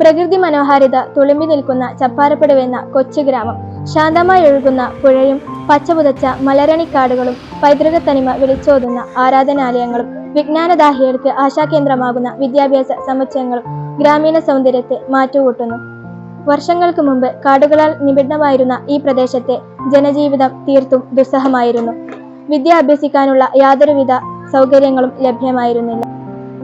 പ്രകൃതി മനോഹാരിത തുളുമ്പി നിൽക്കുന്ന ചപ്പാരപ്പടുവെന്ന കൊച്ചു ഗ്രാമം. ശാന്തമായി ഒഴുകുന്ന പുഴയും പച്ചപുതച്ച മലരണിക്കാടുകളും തനിമ വിളിച്ചോതുന്ന ആരാധനാലയങ്ങളും വിജ്ഞാനദാഹികൾക്ക് ആശാകേന്ദ്രമാകുന്ന വിദ്യാഭ്യാസ സമുച്ചയങ്ങളും ഗ്രാമീണ സൗന്ദര്യത്തെ മാറ്റുകൂട്ടുന്നു. വർഷങ്ങൾക്ക് മുമ്പ് കാടുകളാൽ നിബിഡമായിരുന്ന ഈ പ്രദേശത്തെ ജനജീവിതം തീർത്തും ദുസ്സഹമായിരുന്നു. വിദ്യ അഭ്യസിക്കാനുള്ള യാതൊരുവിധ സൗകര്യങ്ങളും ലഭ്യമായിരുന്നില്ല.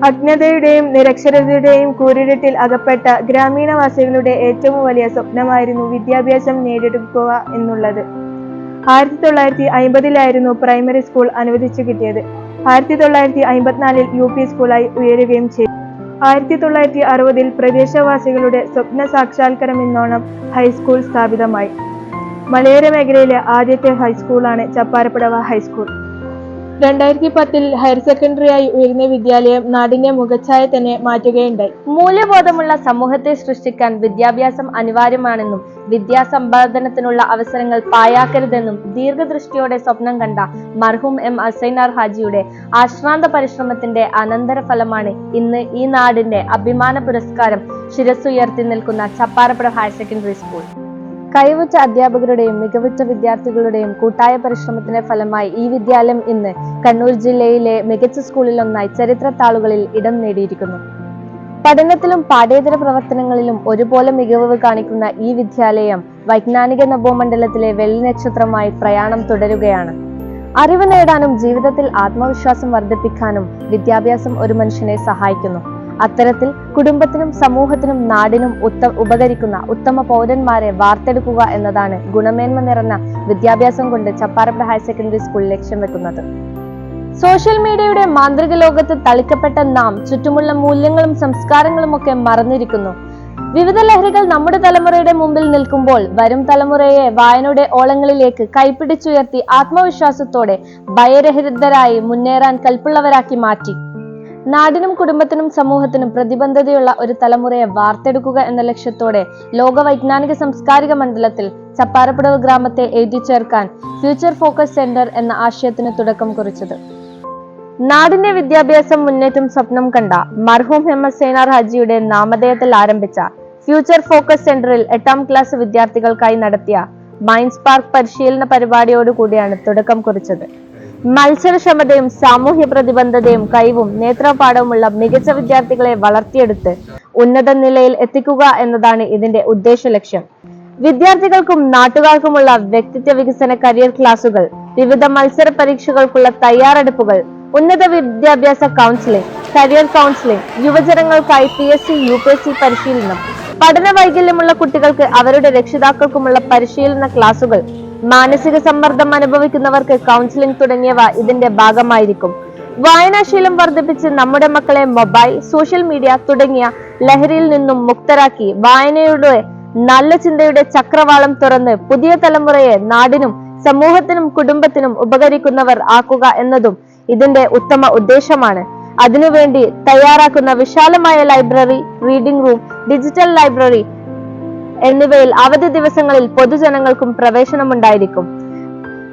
അജ്ഞതയുടെയും നിരക്ഷരതയുടെയും കൂരിരുട്ടിൽ അകപ്പെട്ട ഗ്രാമീണവാസികളുടെ ഏറ്റവും വലിയ സ്വപ്നമായിരുന്നു വിദ്യാഭ്യാസം നേടിയെടുക്കുക എന്നുള്ളത്. ആയിരത്തി തൊള്ളായിരത്തി അമ്പതിലായിരുന്നു പ്രൈമറി സ്കൂൾ അനുവദിച്ചു കിട്ടിയത്. ആയിരത്തി തൊള്ളായിരത്തി അമ്പത്തിനാലിൽ യു പി സ്കൂളായി ഉയരുകയും ചെയ്തു. ആയിരത്തി തൊള്ളായിരത്തി അറുപതിൽ പ്രദേശവാസികളുടെ സ്വപ്ന സാക്ഷാത്കാരം എന്നോണം ഹൈസ്കൂൾ സ്ഥാപിതമായി. മലയോര മേഖലയിലെ ആദ്യത്തെ ഹൈസ്കൂളാണ് ചപ്പാരപ്പടവ ഹൈസ്കൂൾ. രണ്ടായിരത്തി പത്തിൽ ഹയർ സെക്കൻഡറിയായി ഉയർന്ന വിദ്യാലയം നാടിന്റെ മുഖച്ഛായ തന്നെ മാറ്റുകയുണ്ടായി. മൂല്യബോധമുള്ള സമൂഹത്തെ സൃഷ്ടിക്കാൻ വിദ്യാഭ്യാസം അനിവാര്യമാണെന്നും വിദ്യാസമ്പാദനത്തിനുള്ള അവസരങ്ങൾ പായാക്കരുതെന്നും ദീർഘദൃഷ്ടിയോടെ സ്വപ്നം കണ്ട മർഹൂം എം അസൈനാർ ഹാജിയുടെ ആശ്രാന്ത പരിശ്രമത്തിന്റെ അനന്തരഫലമാണ് ഇന്ന് ഈ നാടിന്റെ അഭിമാന പുരസ്കാരം ശിരസ്സുയർത്തി നിൽക്കുന്ന ചപ്പാരപ്പുഴ ഹയർ സെക്കൻഡറി സ്കൂൾ. കഴിവുറ്റ അധ്യാപകരുടെയും മികവുറ്റ വിദ്യാർത്ഥികളുടെയും കൂട്ടായ പരിശ്രമത്തിന്റെ ഫലമായി ഈ വിദ്യാലയം ഇന്ന് കണ്ണൂർ ജില്ലയിലെ മികച്ച സ്കൂളിലൊന്നായി ചരിത്ര താളുകളിൽ ഇടം നേടിയിരിക്കുന്നു. പഠനത്തിലും പാഠ്യേതര പ്രവർത്തനങ്ങളിലും ഒരുപോലെ മികവ് കാണിക്കുന്ന ഈ വിദ്യാലയം വൈജ്ഞാനിക നഭോമണ്ഡലത്തിലെ വെള്ളി നക്ഷത്രമായി പ്രയാണം തുടരുകയാണ്. അറിവ് നേടാനും ജീവിതത്തിൽ ആത്മവിശ്വാസം വർദ്ധിപ്പിക്കാനും വിദ്യാഭ്യാസം ഒരു മനുഷ്യനെ സഹായിക്കുന്നു. അത്തരത്തിൽ കുടുംബത്തിനും സമൂഹത്തിനും നാടിനും ഉത്ത ഉപകരിക്കുന്ന ഉത്തമ പൗരന്മാരെ വാർത്തെടുക്കുക എന്നതാണ് ഗുണമേന്മ നിറഞ്ഞ വിദ്യാഭ്യാസം കൊണ്ട് ചപ്പാരപ്പുഴ ഹയർ സെക്കൻഡറി സ്കൂൾ ലക്ഷ്യം വെക്കുന്നത്. സോഷ്യൽ മീഡിയയുടെ മാന്ത്രിക ലോകത്ത് തളിക്കപ്പെട്ട നാം ചുറ്റുമുള്ള മൂല്യങ്ങളും സംസ്കാരങ്ങളും ഒക്കെ മറന്നിരിക്കുന്നു. വിവിധ ലഹരികൾ നമ്മുടെ തലമുറയുടെ മുമ്പിൽ നിൽക്കുമ്പോൾ വരും തലമുറയെ വായനയുടെ ഓളങ്ങളിലേക്ക് കൈപ്പിടിച്ചുയർത്തി ആത്മവിശ്വാസത്തോടെ ഭയരഹിതരായി മുന്നേറാൻ കൽപ്പുള്ളവരാക്കി മാറ്റി. നാടിനും കുടുംബത്തിനും സമൂഹത്തിനും പ്രതിബന്ധതയുള്ള ഒരു തലമുറയെ വാർത്തെടുക്കുക എന്ന ലക്ഷ്യത്തോടെ ലോക വൈജ്ഞാനിക സാംസ്കാരിക മണ്ഡലത്തിൽ ചപ്പാരപ്പുടവ് ഗ്രാമത്തെ എഴുതി ചേർക്കാൻ ഫ്യൂച്ചർ ഫോക്കസ് സെന്റർ എന്ന ആശയത്തിന് തുടക്കം കുറിച്ചത്. നാടിന്റെ വിദ്യാഭ്യാസം മുന്നേറ്റം സ്വപ്നം കണ്ട മർഹൂം ഹെമ്മദ് സേനാർ ഹാജിയുടെ നാമധേയത്തിൽ ആരംഭിച്ച ഫ്യൂച്ചർ ഫോക്കസ് സെന്ററിൽ എട്ടാം ക്ലാസ് വിദ്യാർത്ഥികൾക്കായി നടത്തിയ മൈൻഡ് പാർക്ക് പരിശീലന പരിപാടിയോടുകൂടിയാണ് തുടക്കം കുറിച്ചത്. മത്സരക്ഷമതയും സാമൂഹ്യ പ്രതിബദ്ധതയും കഴിവും നേത്രപാഠവുമുള്ള മികച്ച വിദ്യാർത്ഥികളെ വളർത്തിയെടുത്ത് ഉന്നത നിലയിൽ എത്തിക്കുക എന്നതാണ് ഇതിന്റെ ഉദ്ദേശ ലക്ഷ്യം. വിദ്യാർത്ഥികൾക്കും നാട്ടുകാർക്കുമുള്ള വ്യക്തിത്വ വികസന കരിയർ ക്ലാസുകൾ വിവിധ മത്സര പരീക്ഷകൾക്കുള്ള തയ്യാറെടുപ്പുകൾ ഉന്നത വിദ്യാഭ്യാസ counselling career counselling യുവജനങ്ങൾക്കായി P S C U P S C പരിശീലനം പഠന വൈകല്യമുള്ള കുട്ടികൾക്ക് അവരുടെ രക്ഷിതാക്കൾക്കുമുള്ള പരിശീലന ക്ലാസുകൾ മാനസിക സമ്മർദ്ദം അനുഭവിക്കുന്നവർക്ക് കൗൺസിലിംഗ് തുടങ്ങിയവ ഇതിന്റെ ഭാഗമായിരിക്കും. വായനാശീലം വർദ്ധിപ്പിച്ച് നമ്മുടെ മക്കളെ മൊബൈൽ സോഷ്യൽ മീഡിയ തുടങ്ങിയ ലഹരിയിൽ നിന്നും മുക്തരാക്കി വായനയുടെ നല്ല ചിന്തയുടെ ചക്രവാളം തുറന്ന് പുതിയ തലമുറയെ നാടിനും സമൂഹത്തിനും കുടുംബത്തിനും ഉപകരിക്കുന്നവർ ആക്കുക എന്നതും ഇതിന്റെ ഉത്തമ ഉദ്ദേശമാണ്. അതിനുവേണ്ടി തയ്യാറാക്കുന്ന വിശാലമായ library reading room digital library എന്നിവയിൽ അവധി ദിവസങ്ങളിൽ പൊതുജനങ്ങൾക്കും പ്രവേശനമുണ്ടായിരിക്കും.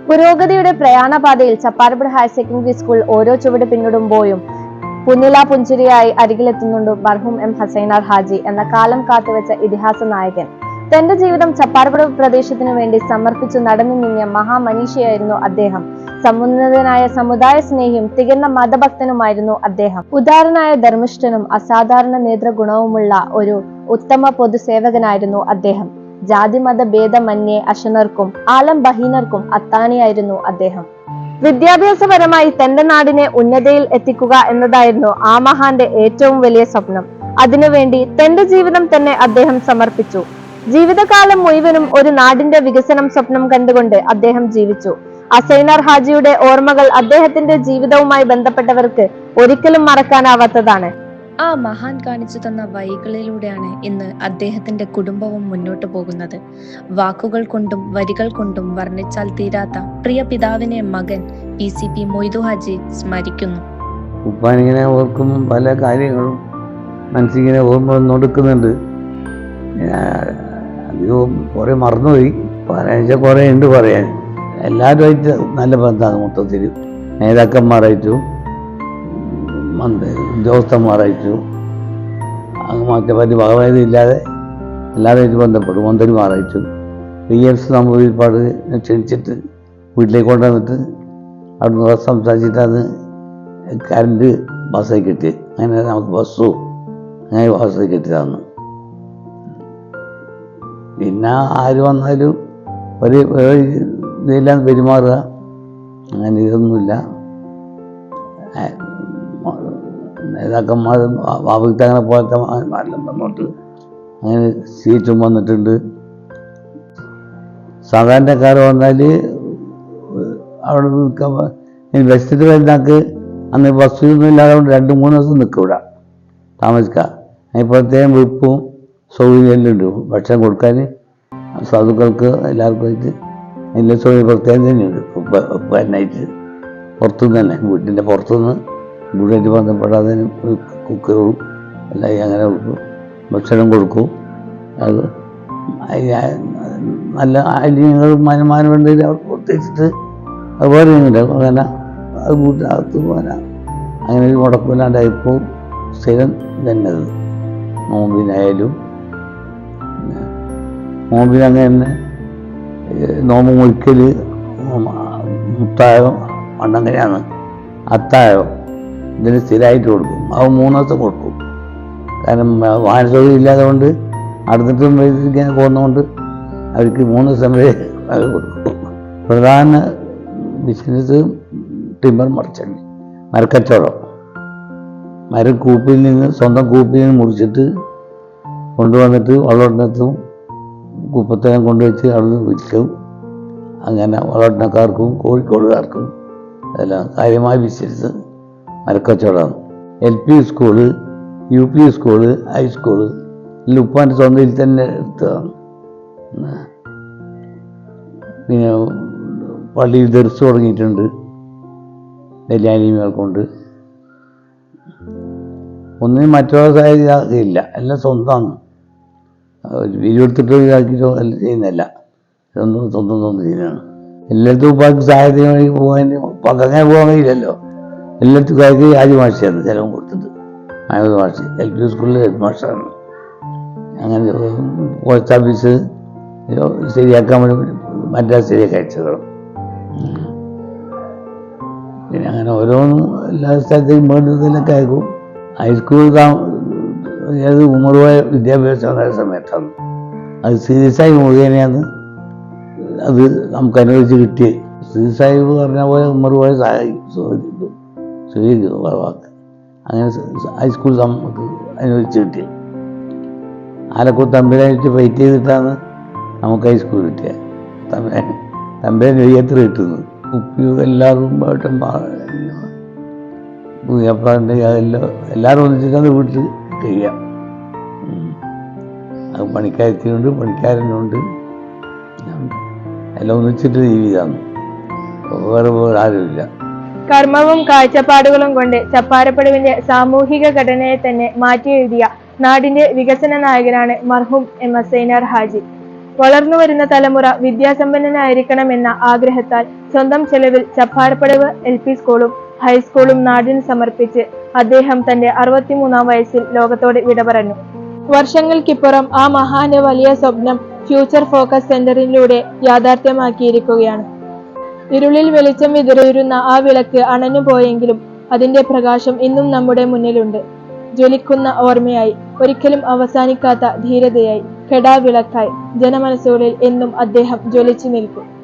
പുരോഗതിയുടെ പ്രയാണപാതയിൽ ചപ്പാരപ്പുഴ ഹയർ സെക്കൻഡറി സ്കൂൾ ഓരോ ചുവട് പിന്നിടുമ്പോഴും പുന്നില പുഞ്ചിരിയായി അരികിലെത്തുന്നുണ്ട് മർഹൂം എം ഹസൈനാർ ഹാജി എന്ന കാലം കാത്തുവെച്ച ഇതിഹാസ നായകൻ. തന്റെ ജീവിതം ചപ്പാരപ്പുഴ പ്രദേശത്തിനു വേണ്ടി സമർപ്പിച്ചു നടന്നു നീങ്ങിയ മഹാമനീഷിയായിരുന്നു അദ്ദേഹം. സമുന്നതനായ സമുദായ സ്നേഹിയും തികഞ്ഞ മതഭക്തനുമായിരുന്നു അദ്ദേഹം. ഉദാരനായ ധർമ്മിഷ്ഠനും അസാധാരണ നേതൃഗുണവുമുള്ള ഒരു ഉത്തമ പൊതുസേവകനായിരുന്നു അദ്ദേഹം. ജാതി മത ഭേദമന്യേ അശനർക്കും ആലം ബഹീനർക്കും അത്താണിയായിരുന്നു അദ്ദേഹം. വിദ്യാഭ്യാസപരമായി തന്റെ നാടിനെ ഉന്നതയിൽ എത്തിക്കുക എന്നതായിരുന്നു ആ മഹാന്റെ ഏറ്റവും വലിയ സ്വപ്നം. അതിനുവേണ്ടി തന്റെ ജീവിതം തന്നെ അദ്ദേഹം സമർപ്പിച്ചു. ജീവിതകാലം മുഴുവനും ഒരു നാടിന്റെ വികസനം സ്വപ്നം കണ്ടുകൊണ്ട് അദ്ദേഹം ജീവിച്ചു. അസൈനാർ ഹാജിയുടെ ഓർമ്മകൾ അദ്ദേഹത്തിന്റെ ജീവിതവുമായി ബന്ധപ്പെട്ടവർക്ക് ഒരിക്കലും മറക്കാനാവാത്തതാണ്. ആ മഹാൻ കാണിച്ചു തന്ന വഴികളിലൂടെയാണ് ഇന്ന് അദ്ദേഹത്തിന്റെ കുടുംബവും മുന്നോട്ട് പോകുന്നത്. വാക്കുകൾ കൊണ്ടും വരികൾ കൊണ്ടും വർണിച്ചാൽ തീരാത്ത പ്രിയ പിതാവിനെ മകൻ P C P Moidu Haji സ്മരിക്കുന്നു. ഉപ്പാനിങ്ങനെ ഓർക്കുമ്പോൾ പല കാര്യങ്ങളും മനസ്സിങ്ങനെ ഓർമ്മ വന്നുകൊടുക്കുന്നുണ്ട് അധികവും കുറേ മറന്നുപോയി. പറയാൻ വെച്ചാൽ കുറേ ഉണ്ട് പറയാൻ. എല്ലാവരുമായിട്ട് നല്ല ബന്ധമാണ് മൊത്തത്തിൽ നേതാക്കന്മാരായിട്ടും ഉദ്യോഗസ്ഥന്മാരായിട്ടും അങ്ങ് മറ്റേ ഭാഗമായത് ഇല്ലാതെ ബന്ധപ്പെടും മന്ത്രിമാരായിട്ടും. പി എഫ് ഒരുപാട് ക്ഷണിച്ചിട്ട് വീട്ടിലേക്ക് കൊണ്ടുവന്നിട്ട് അവിടുന്ന് സംസാരിച്ചിട്ട് അത് കറണ്ട് ബസ്സായി കിട്ടി അങ്ങനെ നമുക്ക് ബസ്സും അങ്ങനെ ബസ്സായി കിട്ടിയതാണ്. പിന്നെ ആര് വന്നാലും ഒരു ഒരു ഇതില്ലാന്ന് പെരുമാറുക. അങ്ങനെ ഇതൊന്നുമില്ല. നേതാക്കന്മാർ അങ്ങനെ പോലത്തെ മാറ്റം വന്നോട്ട് അങ്ങനെ സീറ്റും വന്നിട്ടുണ്ട്. സാധാരണക്കാർ വന്നാൽ അവിടെ നിൽക്കാൻ ബസ്സിൽ വരുന്നാക്ക് അന്ന് ബസ്സൊന്നും ഇല്ലാതെ രണ്ട് മൂന്ന് ദിവസം നിൽക്കും ഇവിടെ താമസിക്കാം അതിന് പ്രത്യേകം വിപ്പും സൗകര്യമെല്ലാം ഉണ്ട്. ഭക്ഷണം കൊടുക്കാൻ സാധുക്കൾക്ക് എല്ലാവർക്കും ആയിട്ട് എല്ലാ സൗകര്യം പ്രത്യേകം തന്നെയുണ്ട് ഉപ്പാനായിട്ട് പുറത്തുനിന്ന് തന്നെ വീട്ടിന്റെ പുറത്തുനിന്ന് വീടായിട്ട് ബന്ധപ്പെടാതെ കുക്കറും എല്ലാം അങ്ങനെ കൊടുക്കും ഭക്ഷണം കൊടുക്കും. അത് നല്ല നല്ല മനമാനം ഉണ്ടെങ്കിൽ അവർ പ്രത്യേകിച്ചിട്ട് അത് പറയുന്നില്ല അങ്ങനെ അത് വീട്ടിനകത്ത് പോകാനാ അങ്ങനെ ഒരു മുടക്കില്ലാണ്ടായിപ്പോൾ സ്ഥിരം തന്നെ അത് നോമ്പിനായാലും പിന്നെ നോമ്പ് മുറിക്കൽ മുത്തായോ മണ്ണങ്ങനെയാണ് അത്തായോ ഇതിന് സ്ഥിരമായിട്ട് കൊടുക്കും. അത് മൂന്ന് ദിവസം കൊടുക്കും. കാരണം സൗകര്യം ഇല്ലാതെ കൊണ്ട് അടുത്തിട്ടും ഇങ്ങനെ പോകുന്നതുകൊണ്ട് അവർക്ക് മൂന്ന് ദിവസം വരെ അത് കൊടുക്കും. പ്രധാന ബിസിനസ് ടിമ്പർ മർച്ചന്റ് മരക്കച്ചവടം. മരം കൂപ്പിൽ നിന്ന് സ്വന്തം കൂപ്പിൽ നിന്ന് മുറിച്ചിട്ട് കൊണ്ടുവന്നിട്ട് വളർന്നെത്തും കുപ്പത്തേം കൊണ്ടുവച്ച് അവിടെ വിൽക്കും. അങ്ങനെ വളർന്നക്കാർക്കും കോഴിക്കോടുകാർക്കും എല്ലാം കാര്യമായ business മരക്കച്ചവടമാണ്. L P school U P school high school ഉപ്പാന്റെ സ്വന്തയിൽ തന്നെ എടുത്തതാണ്. പിന്നെ പള്ളിയിൽ ദർസ് തുടങ്ങിയിട്ടുണ്ട്. നെല്ലിയാനിമകൾ കൊണ്ട്. ഒന്നിനും മറ്റുള്ള സാഹചര്യം ഇല്ല. എല്ലാം സ്വന്തമാണ്. വീടെടുത്തിട്ട് ഇതാക്കിയിട്ടോ എല്ലാം ചെയ്യുന്നില്ല. ഇതൊന്നും സ്വന്തം സ്വന്തം ചെയ്യുന്നതാണ് എല്ലായിടത്തും ഉപ്പാക്ക് സാഹചര്യം വഴി പോകാൻ ഉപ്പാക്ക് അങ്ങനെ പോകാൻ കഴിയില്ലല്ലോ. എല്ലായിടത്തും കാര്യത്തിൽ ആദ്യ ഭാഷയാണ് ചിലവും കൊടുത്തിട്ട്. ആയത് ഭാഷ. എൽ പി സ്കൂളിൽ ഹെഡ് മാഷാണ് അങ്ങനെ പോസ്റ്റ് ഓഫീസ് ശരിയാക്കാൻ വേണ്ടി മറ്റാ ശരിയാക്കി അയച്ചത് പിന്നെ അങ്ങനെ ഓരോന്നും എല്ലാ സ്ഥലത്തേക്കും വേണ്ടതിലൊക്കെ അയക്കും ഹൈസ്കൂൾ അത് ഉമറുമായ വിദ്യാഭ്യാസം ഉണ്ടായ സമയത്താണ്. അത് സീരിയസായി മുഖേനയാണ് അത് നമുക്ക് അനുവദിച്ച് കിട്ടിയത്. ശ്രീ സാഹിബ് പറഞ്ഞ പോലെ ഉമറുവായ സഹായിക്കും സ്വീകരിക്കുന്നു വാക്ക് അങ്ങനെ ഹൈസ്കൂൾ നമുക്ക് അനുവദിച്ച് കിട്ടിയത്. ആലക്കൂത്ത് തമ്പിലായിട്ട് ഫൈറ്റ് ചെയ്തിട്ടാണ് നമുക്ക് ഹൈസ്കൂൾ കിട്ടിയത്. തമ്പുരാൻ തമ്പുരാൻ നെയ്യത്ര കിട്ടുന്നത് കുപ്പി എല്ലാവരും ഏട്ടൻ പുയ്യപ്പാണ്ട് അതെല്ലാം എല്ലാവരും ഒന്നിച്ചിട്ടാണ് വീട്ടിൽ ചെയ്യാം. അത് പണിക്കാരത്തിനുണ്ട് പണിക്കാരനുണ്ട്. എല്ലാം ഒന്നിച്ചിട്ട് ജീവിതമാണ്. വേറെ വേറെ ആരുമില്ല. കർമ്മവും കാഴ്ചപ്പാടുകളും കൊണ്ട് ചപ്പാരപ്പടുവിന്റെ സാമൂഹിക ഘടനയെ തന്നെ മാറ്റി മാറ്റിയെഴുതിയ നാടിന്റെ വികസന നായകനാണ് മർഹും എം എസ് സൈനാർ ഹാജി. വളർന്നു വരുന്ന തലമുറ വിദ്യാസമ്പന്നനായിരിക്കണമെന്ന ആഗ്രഹത്താൽ സ്വന്തം ചെലവിൽ ചപ്പാരപ്പടവ് എൽ പി സ്കൂളും ഹൈസ്കൂളും നാടിന് സമർപ്പിച്ച് അദ്ദേഹം തന്റെ അറുപത്തിമൂന്നാം വയസ്സിൽ ലോകത്തോട് വിട പറഞ്ഞു വർഷങ്ങൾക്കിപ്പുറം ആ മഹാന്റെ വലിയ സ്വപ്നം ഫ്യൂച്ചർ ഫോക്കസ് സെന്ററിലൂടെ യാഥാർത്ഥ്യമാക്കിയിരിക്കുകയാണ്. ഇരുളിൽ വെളിച്ചം വിതറിയിരുന്ന ആ വിളക്ക് അണഞ്ഞുപോയെങ്കിലും അതിന്റെ പ്രകാശം ഇന്നും നമ്മുടെ മുന്നിലുണ്ട്. ജ്വലിക്കുന്ന ഓർമ്മയായി ഒരിക്കലും അവസാനിക്കാത്ത ധീരതയായി കെടാവിളക്കായി ജനമനസ്സുകളിൽ എന്നും അദ്ദേഹം ജ്വലിച്ചു നിൽക്കും.